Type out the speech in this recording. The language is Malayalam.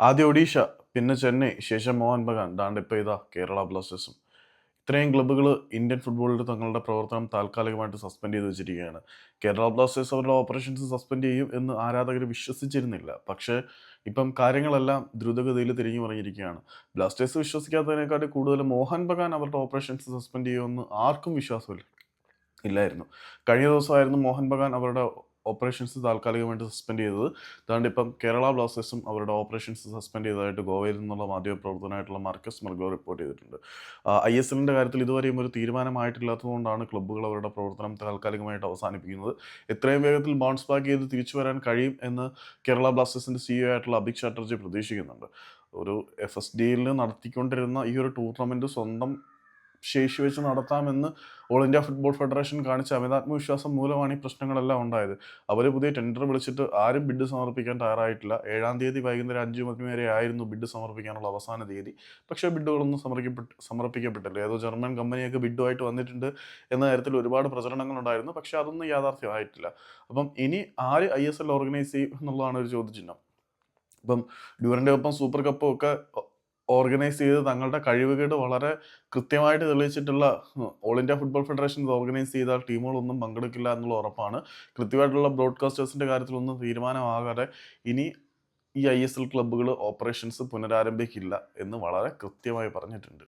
ആദ്യം ഒഡീഷ പിന്നെ ചെന്നൈ ശേഷം മോഹൻ ബഗാൻ. ദാണ്ട് ഇപ്പോൾ ഇതാ കേരള ബ്ലാസ്റ്റേഴ്സും. ഇത്രയും ക്ലബ്ബുകൾ ഇന്ത്യൻ ഫുട്ബോളിൽ തങ്ങളുടെ പ്രവർത്തനം താൽക്കാലികമായിട്ട് സസ്പെൻഡ് ചെയ്ത് വെച്ചിരിക്കുകയാണ്. കേരള ബ്ലാസ്റ്റേഴ്സ് അവരുടെ ഓപ്പറേഷൻസ് സസ്പെൻഡ് ചെയ്യും എന്ന് ആരാധകർ വിശ്വസിച്ചിരുന്നില്ല. പക്ഷേ ഇപ്പം കാര്യങ്ങളെല്ലാം ദ്രുതഗതിയിൽ തിരിഞ്ഞു പറഞ്ഞിരിക്കുകയാണ് ബ്ലാസ്റ്റേഴ്സ് വിശ്വസിക്കാത്തതിനേക്കാട്ടി കൂടുതൽ മോഹൻ ബഗാൻ അവരുടെ ഓപ്പറേഷൻസ് സസ്പെൻഡ് ചെയ്യുമെന്ന് ആർക്കും വിശ്വാസമില്ല ഇല്ലായിരുന്നു കഴിഞ്ഞ ദിവസമായിരുന്നു മോഹൻ ബഗാൻ അവരുടെ ഓപ്പറേഷൻസ് താൽക്കാലികമായിട്ട് സസ്പെൻഡ് ചെയ്തത്. അതുകൊണ്ട് ഇപ്പം കേരള ബ്ലാസ്റ്റേഴ്സും അവരുടെ ഓപ്പറേഷൻസ് സസ്പെൻഡ് ചെയ്തതായിട്ട് ഗോവയിൽ നിന്നുള്ള മാധ്യമപ്രവർത്തനമായിട്ടുള്ള മാർക്കസ് മർഗോ റിപ്പോർട്ട് ചെയ്തിട്ടുണ്ട്. ഐ എസ് എല്ലിന്റെ കാര്യത്തിൽ ഇതുവരെയും ഒരു തീരുമാനമായിട്ടില്ലാത്തതുകൊണ്ടാണ് ക്ലബ്ബുകൾ അവരുടെ പ്രവർത്തനം താൽക്കാലികമായിട്ട് അവസാനിപ്പിക്കുന്നത്. എത്രയും വേഗത്തിൽ ബൗൺസ് ബാക്ക് ചെയ്ത് തിരിച്ചു വരാൻ കഴിയും എന്ന് കേരള ബ്ലാസ്റ്റേഴ്സിന്റെ സിഇഒ ആയിട്ടുള്ള അഭിക് ചാറ്റർജി പ്രതീക്ഷിക്കുന്നുണ്ട്. ഒരു എഫ് എസ് ഡിയിൽ നടത്തിക്കൊണ്ടിരുന്ന ഈ ഒരു ടൂർണമെന്റ് സ്വന്തം ശേഷി വെച്ച് നടത്താമെന്ന് ഓൾ ഇന്ത്യ ഫുട്ബോൾ ഫെഡറേഷൻ കാണിച്ച അമിതാത്മവിശ്വാസം മൂലമാണ് ഈ പ്രശ്നങ്ങളെല്ലാം ഉണ്ടായത്. അവർ പുതിയ ടെൻഡർ വിളിച്ചിട്ട് ആരും ബിഡ് സമർപ്പിക്കാൻ തയ്യാറായിട്ടില്ല. ഏഴാം തീയതി വൈകുന്നേരം അഞ്ച് മണി വരെ ആയിരുന്നു ബിഡ് സമർപ്പിക്കാനുള്ള അവസാന തീയതി. പക്ഷേ ബിഡുകളൊന്നും സമർപ്പിക്കപ്പെട്ട് സമർപ്പിക്കപ്പെട്ടില്ല. ഏതോ ജർമ്മൻ കമ്പനിയൊക്കെ ബിഡുമായിട്ട് വന്നിട്ടുണ്ട് എന്ന കാര്യത്തിൽ ഒരുപാട് പ്രചരണങ്ങളുണ്ടായിരുന്നു. പക്ഷേ അതൊന്നും യാഥാർത്ഥ്യമായിട്ടില്ല. അപ്പം ഇനി ആര് ഐ എസ് എൽ ഓർഗനൈസ് ചെയ്യും എന്നുള്ളതാണ് ഒരു ചോദ്യചിഹ്നം. ഇപ്പം ഡ്യൂറിന്റെ ഒപ്പം സൂപ്പർ കപ്പും ഒക്കെ ഓർഗനൈസ് ചെയ്ത് തങ്ങളുടെ കഴിവുകേട് വളരെ കൃത്യമായിട്ട് തെളിയിച്ചിട്ടുള്ള All India Football Federation organise ചെയ്താൽ ടീമുകളൊന്നും പങ്കെടുക്കില്ല എന്നുള്ള ഉറപ്പാണ്. കൃത്യമായിട്ടുള്ള ബ്രോഡ്കാസ്റ്റേഴ്സിന്റെ കാര്യത്തിലൊന്നും തീരുമാനമാകാതെ ഇനി ഈ ഐ എസ് എൽ ക്ലബ്ബുകൾ ഓപ്പറേഷൻസ് പുനരാരംഭിക്കില്ല എന്ന് വളരെ കൃത്യമായി പറഞ്ഞിട്ടുണ്ട്.